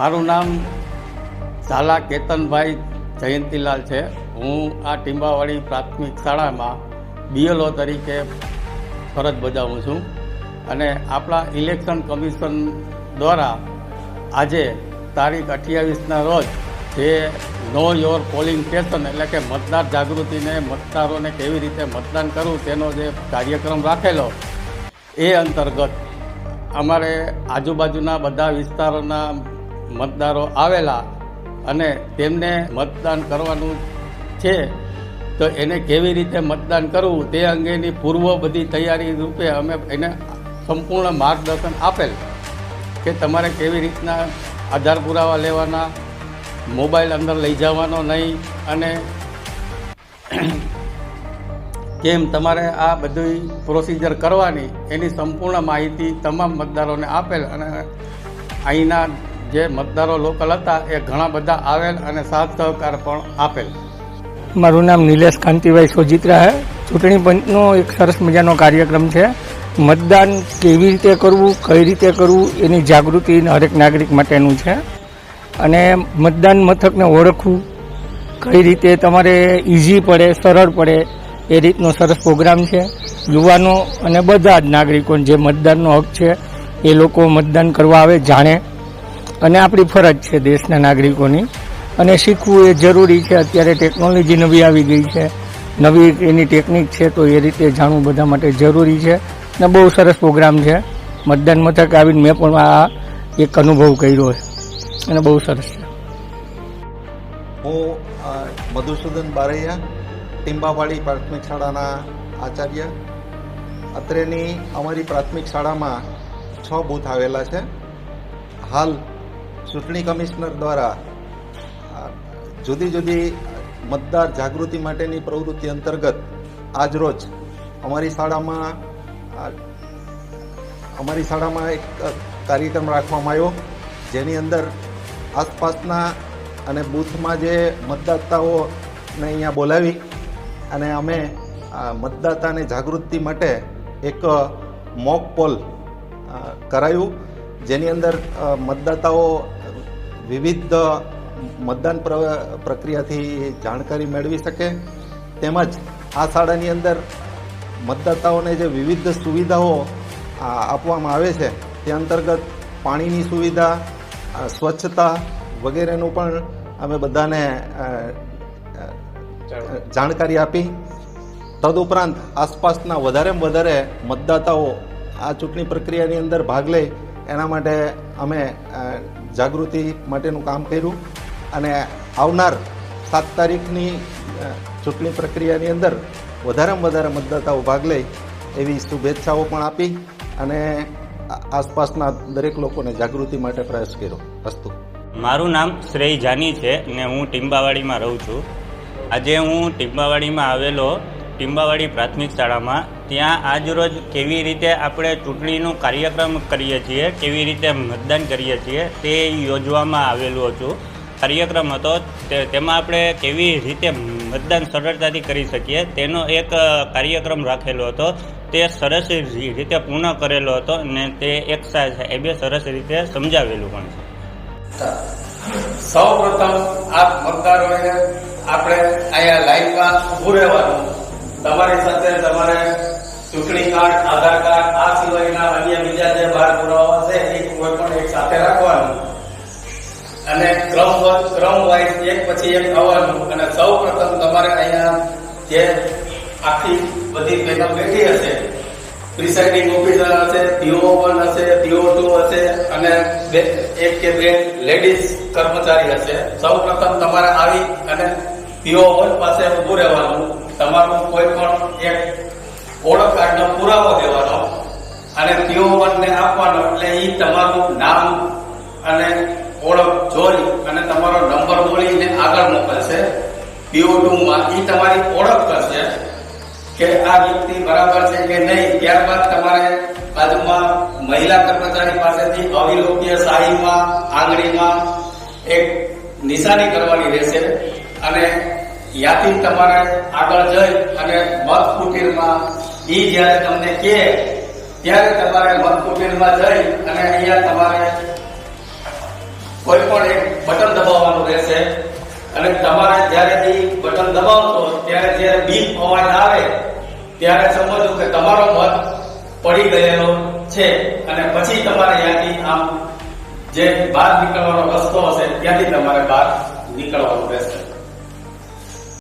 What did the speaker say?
મારું નામ ઝાલા કેતનભાઈ જયંતીલાલ છે. હું આ ટીંબાવાડી પ્રાથમિક શાળામાં બીએલઓ તરીકે ફરજ બજાવું છું અને આપણા ઇલેક્શન કમિશન દ્વારા આજે તારીખ અઠ્યાવીસના રોજ જે નો યોર પોલિંગ સ્ટેશન એટલે કે મતદાર જાગૃતિને મતદારોને કેવી રીતે મતદાન કરવું તેનો જે કાર્યક્રમ રાખેલો એ અંતર્ગત અમારે આજુબાજુના બધા વિસ્તારોના મતદારો આવેલા અને તેમને મતદાન કરવાનું છે, તો એને કેવી રીતે મતદાન કરવું તે અંગેની પૂર્વ બધી તૈયારી રૂપે અમે એને સંપૂર્ણ માર્ગદર્શન આપેલ કે તમારે કેવી રીતના આધાર પુરાવા લેવાના, મોબાઈલ અંદર લઈ જવાનો નહીં અને કેમ તમારે આ બધી પ્રોસિજર કરવાની એની સંપૂર્ણ માહિતી તમામ મતદારોને આપેલ અને અહીંના જે મતદારો લોકલ હતા, એ ઘણા બધા આવેલ અને સાથ સહકાર પણ આપેલ. મારું નામ નિલેશ કાંતિભાઈ સોજિત્રા છે ચૂંટણી પંચનો એક સરસ મજાનો કાર્યક્રમ છે. મતદાન કેવી રીતે કરવું, કઈ રીતે કરવું, એની જાગૃતિ હરેક નાગરિક માટેનું છે. અને મતદાન મથકને ઓળખવું, કઈ રીતે તમારે ઇઝી પડે, સરળ પડે, એ રીતનો સરસ પ્રોગ્રામ છે. યુવાનો અને બધા જ નાગરિકો જે મતદાનનો હક છે, એ લોકો મતદાન કરવા આવે, જાણે. અને આપણી ફરજ છે દેશના નાગરિકોની. અને શીખવું એ જરૂરી છે. અત્યારે ટેકનોલોજી નવી આવી ગઈ છે. નવી એની ટેકનિક છે તો એ રીતે જાણવું બધા માટે જરૂરી છે. અને બહુ સરસ પ્રોગ્રામ છે. મતદાન મથક આવીને મેં પણ આ એક અનુભવ કર્યો છે. અને બહુ સરસ છે. હું મધુસૂદન બારૈયા, ટીંબાવાડી પ્રાથમિક શાળાના આચાર્ય. અત્રેની અમારી પ્રાથમિક શાળામાં છ બૂથ આવેલા છે. હાલ ચૂંટણી કમિશનર દ્વારા જુદી જુદી મતદાર જાગૃતિ માટેની પ્રવૃત્તિ અંતર્ગત આજરોજ અમારી શાળામાં અમારી શાળામાં એક કાર્યક્રમ રાખવામાં આવ્યો, જેની અંદર આસપાસના અને બૂથમાં જે મતદાતાઓને અહીંયા બોલાવી અને અમે મતદાતાને જાગૃતિ માટે એક મોક પોલ કરાયું, જેની અંદર મતદાતાઓ વિવિધ મતદાન પ્ર- પ્રક્રિયાથી જાણકારી મેળવી શકે. તેમજ આ શાળાની અંદર મતદાતાઓને જે વિવિધ સુવિધાઓ આપવામાં આવે છે, તે અંતર્ગત પાણીની સુવિધા સ્વચ્છતા વગેરેનું પણ અમે બધાને જાણકારી આપી. તદુપરાંત આસપાસના વધારેમાં વધારે મતદાતાઓ આ ચૂંટણી પ્રક્રિયાની અંદર ભાગ લે. એના માટે અમે જાગૃતિ માટેનું કામ કર્યું અને આવનાર સાત તારીખની ચૂંટણી પ્રક્રિયાની અંદર વધારેમાં વધારે મતદાતાઓ ભાગ લે એવી શુભેચ્છાઓ પણ આપી અને આસપાસના દરેક લોકોને જાગૃતિ માટે પ્રયાસ કર્યો. અસ્તુ. મારું નામ શ્રેય જાની છે ને હું ટીંબાવાડીમાં રહું છું. આજે હું ટીંબાવાડીમાં આવેલો ટીંબાવાડી પ્રાથમિક શાળામાં. ત્યાં આજરોજ કેવી રીતે આપણે ચૂંટણીનું કાર્યક્રમ કરીએ છીએ, કેવી રીતે મતદાન કરીએ છીએ, તે યોજવામાં આવેલું હતું. કાર્યક્રમ હતો તેમાં આપણે કેવી રીતે મતદાન સરળતાથી કરી શકીએ, તેનો એક કાર્યક્રમ રાખેલો હતો. તે સરસ રીતે પૂર્ણ કરેલો હતો અને તે એક એ બે સરસ રીતે સમજાવેલું પણ છે. સૌ પ્રથમ આપ મતદારોએ આપણે અહીંયા લાઈનમાં ઉભું રહેવાનું તમારી સાથે તમારે ચૂંટણી કાર્ડ, આધાર કાર્ડ, આ સિવાયના અન્ય બીજા જે બાર પુરાવા છે, એ કોઈ પણ એક સાથે રાખવાનું. અને ક્રમ ક્રમ વાઇઝ એક પછી એક આવવાનું. અને સૌ પ્રથમ તમારે અહીંયા જે આખી બધી પેનલ બેઠી હશે પ્રિસાઇડિંગ ઓફિસર હશે પીઓ વન હશે પીઓ ટુ હશે, અને બે, એક કે બે લેડીઝ કર્મચારી હશે. સૌ પ્રથમ તમારે આવી અને પીઓ વન પાસે ઉભું રહેવાનું. તમારું કોઈ પણ એક ઓળખ કાર્ડનો પુરાવો દેવાનો અને તેઓ મને આપવાનો એટલે એ તમારું નામ અને ઓળખ જોઈ અને તમારો નંબર બોલીને આગળ મોકલશે. પીઓ ટુમાં એ તમારી ઓળખ કરશે કે આ વ્યક્તિ બરાબર છે કે નહીં. ત્યારબાદ તમારે બાજુમાં મહિલા કર્મચારી પાસેથી અવિલોકીય શાહીમાં, આંગળીમાં એક નિશાની કરવાની રહેશે અને યાથી તમારે આગળ જઈ અને મત કુટીરમાં ઈ જ્યારે તમને કહે, ત્યારે તમારે મત કુટીરમાં જઈ અને અહીંયા તમારે કોઈ પણ એક બટન દબાવવાનું રહેશે. અને તમારે જ્યારે એ બટન દબાવશો, ત્યારે જ્યારે બીપ અવાજ આવે, ત્યારે સમજો કે તમારો મત પડી ગયેલો છે. અને પછી તમારે ત્યાંથી આમ જે બહાર નીકળવાનો રસ્તો હશે, ત્યાંથી તમારે બહાર નીકળવાનું રહેશે.